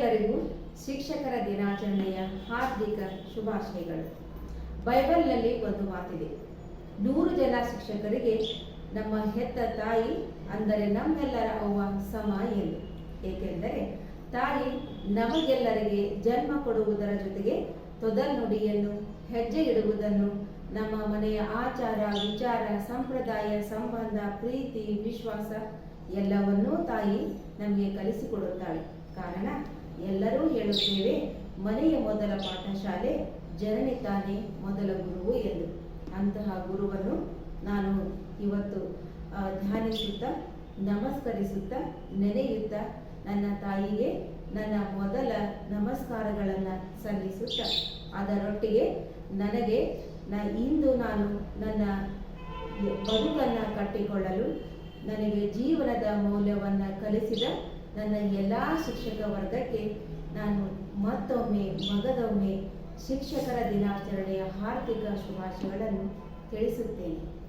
ತಮಗೆಲ್ಲರಿಗೂ ಶಿಕ್ಷಕರ ದಿನಾಚರಣೆಯ ಹಾರ್ದಿಕ ಶುಭಾಶಯಗಳು. ಬೈಬಲ್ನಲ್ಲಿ ಒಂದು ಮಾತಿದೆ. ನೂರು ಜನ ಶಿಕ್ಷಕರಿಗೆ ನಮ್ಮ ಹೆತ್ತ ತಾಯಿ ಅಂದರೆ ನಮ್ಮೆಲ್ಲರ ಅವ್ವ ಸಮ ಎಂದು. ಏಕೆಂದರೆ ತಾಯಿ ನಮಗೆಲ್ಲರಿಗೆ ಜನ್ಮ ಕೊಡುವುದರ ಜೊತೆಗೆ ತೊದಲ್ನುಡಿಯನ್ನು ಹೆಜ್ಜೆ ಇಡುವುದನ್ನು, ನಮ್ಮ ಮನೆಯ ಆಚಾರ, ವಿಚಾರ, ಸಂಪ್ರದಾಯ, ಸಂಬಂಧ, ಪ್ರೀತಿ, ವಿಶ್ವಾಸ ಎಲ್ಲವನ್ನೂ ತಾಯಿ ನಮಗೆ ಕಲಿಸಿಕೊಡುತ್ತಾಳೆ. ಕಾರಣ ಎಲ್ಲರೂ ಹೇಳುತ್ತೇವೆ, ಮನೆಯ ಮೊದಲ ಪಾಠಶಾಲೆ ಜನನಿ ತಾನೇ ಮೊದಲ ಗುರುವು ಎಂದು. ಅಂತಹ ಗುರುವನ್ನು ನಾನು ಇವತ್ತು ಧ್ಯಾನಿಸುತ್ತಾ, ನಮಸ್ಕರಿಸುತ್ತಾ, ನೆನೆಯುತ್ತಾ, ನನ್ನ ತಾಯಿಗೆ ನನ್ನ ಮೊದಲ ನಮಸ್ಕಾರಗಳನ್ನು ಸಲ್ಲಿಸುತ್ತಾ, ಅದರೊಟ್ಟಿಗೆ ನನಗೆ ನ, ಇಂದು ನಾನು ನನ್ನ ಬದುಕನ್ನು ಕಟ್ಟಿಕೊಳ್ಳಲು, ನನಗೆ ಜೀವನದ ಮೌಲ್ಯವನ್ನು ಕಲಿಸಿದ ನನ್ನ ಎಲ್ಲ ಶಿಕ್ಷಕ ವರ್ಗಕ್ಕೆ ನಾನು ಮತ್ತೊಮ್ಮೆ ಮಗದೊಮ್ಮೆ ಶಿಕ್ಷಕರ ದಿನಾಚರಣೆಯ ಹಾರ್ದಿಕ ಶುಭಾಶಯಗಳನ್ನು ತಿಳಿಸುತ್ತೇನೆ.